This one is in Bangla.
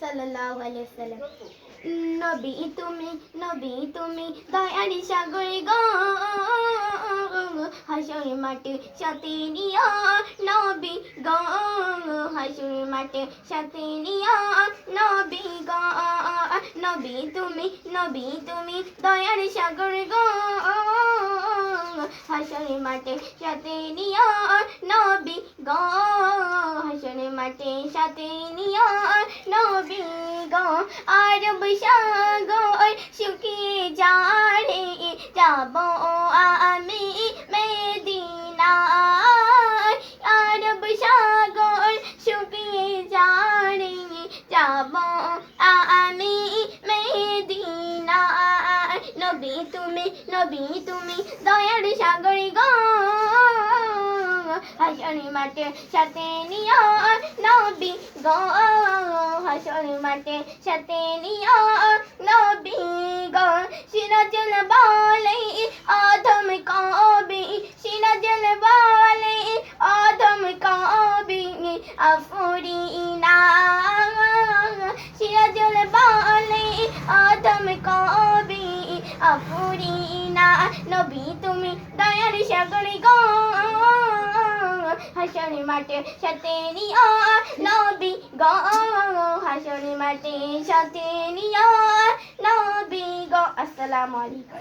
সাল্লাল্লাহু আলাইহি নবী তুমি নবী তুমি দয়ার সাগর গো, হাসর মাঠে সাথে নিয়া নবী গো, হাসর মাঠে সাথে নিয়া নবী গো, নবী তুমি নবী তুমি দয়ার সাগর গো, হাসর মাঠে সাথে নিয়া নবী গো মাঠে সাথে নিয়া নবী গো আরব সাগর শুকিয়ে যারে যাব আমি মেদিনায় আরব সাগর শুকিয়ে যারে যাব আমি মেদিনায় নবী তুমি নবী তুমি দয়ার সাগর গো হাসনি মাঠে সাথে নিয়া নবী গো। হাসনি মাঠে সাথে নিয়া নবী গো। সিরাজুল বলে, আদম কবি। সিরাজুল বলে, আদম কবি। আফরিনা সিরাজুল বলে, আদম কবি। আফরিনা নবী তুমি দয়ার সাগর গো। হাসনি মাঠে সাথে নিয়া নবী গ। হাসনি মাঠে সাথে নিয়া নবী গ। আসসালামু আলাইকুম।